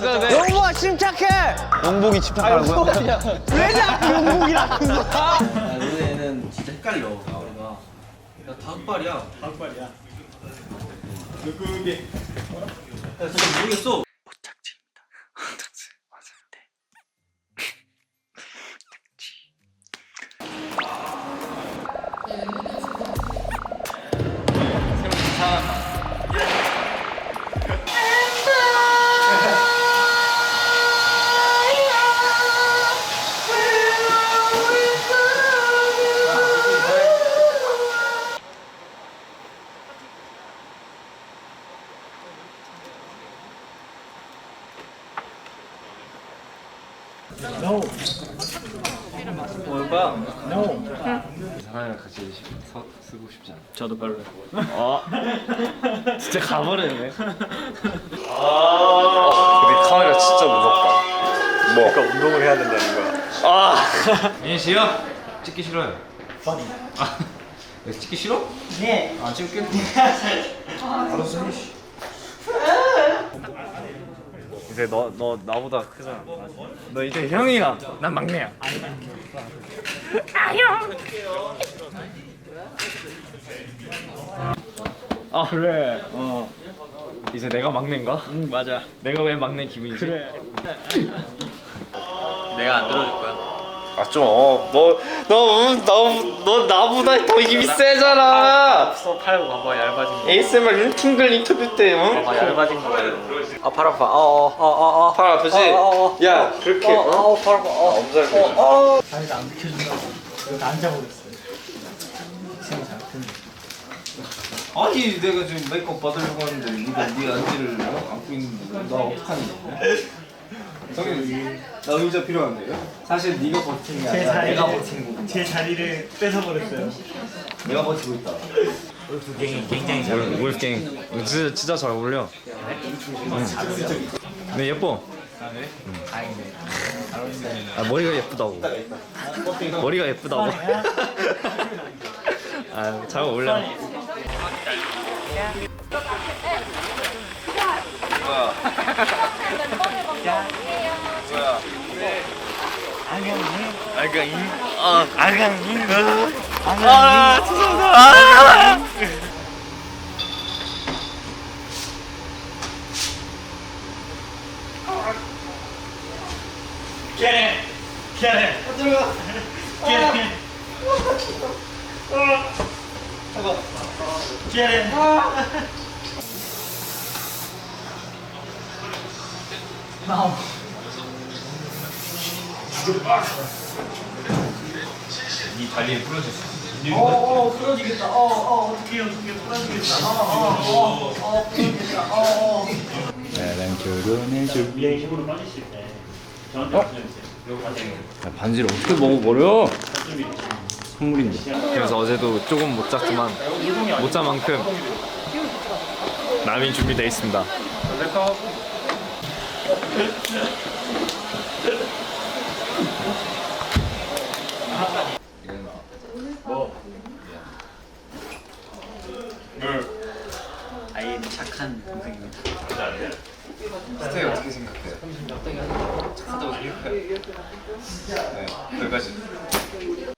맞아 네. 영부가 침착해. 영복이 집착하라고요? 왜 자꾸 거야? 야, 너네는 진짜 헷갈려. 우리가. 야, 다섯발이야. 다섯발이야. 그게. 야, 진짜 모르겠어. 뭘까? 사람이랑 같이 서, 쓰고 싶지 않아. 저도 별로. 진짜 가버렸네. 근데 카메라 진짜 무섭다. 뭐? 그러니까 운동을 해야 된다는 거야. 아. 민희 씨요? 찍기 싫어요. 아, 왜 찍기 싫어? 네. 안 찍을게. 알았어, 해, 씨. 이제 너, 너 나보다 크잖아. 너 이제 형이야. 난 막내야. 아 그래. 어. 이제 내가 막내인가? 응 맞아. 내가 왜 막내 기분이지? 그래. 내가 안 들어줄 거야. 아좀 어, 너너 너너 나보다 더 힘이 세잖아. 써 팔고 봐봐 얇아진 거. ASMR 팅글 인터뷰 때 응? 봐봐 얇아진 거. 아팔 아파. 어어어어 어. 팔 아프지? 어, 어, 어. 야 그렇게 어? 어팔 아파. 어. 엄살 어, 아니 나안 비켜준다. 이거 나 앉아버렸어. 아니 내가 지금 메이크업 받으려고 하는데 네가 네 안지를 안고 있는데 나 어떡하니? 성현이 나 의자 필요한데요? 사실 네가 버티는 게 아니라 내가 버티는 거고 제 자리를 뺏어버렸어요. 내가 버티고 있다. 굉장히 잘 울, 울갱 진짜, 진짜 잘 어울려. 응. 네 예뻐. 아 머리가 예쁘다고. 머리가 예쁘다고. 아잘 어울려 알강이 아 알강이 아 죄송합니다 아 깨래 이 다리에 부러졌어. 어 어 부러지겠다. 어 어 어떻게 어떻게 부러지겠다. 어 어어 부러지겠다. 어 어. 나랑 결혼해줄래 위에 힘으로 빠지실 때 저한테 말씀해주세요. 이거 가져요 반지를 어떻게 먹어버려? 선물인데. 그래서 어제도 조금 못 잤지만 못 잔 만큼 라면 준비되어 있습니다 아예 착한 동생입니다. 스테이 어떻게 생각해요? 착하다고 생각해요? 네, 여기까지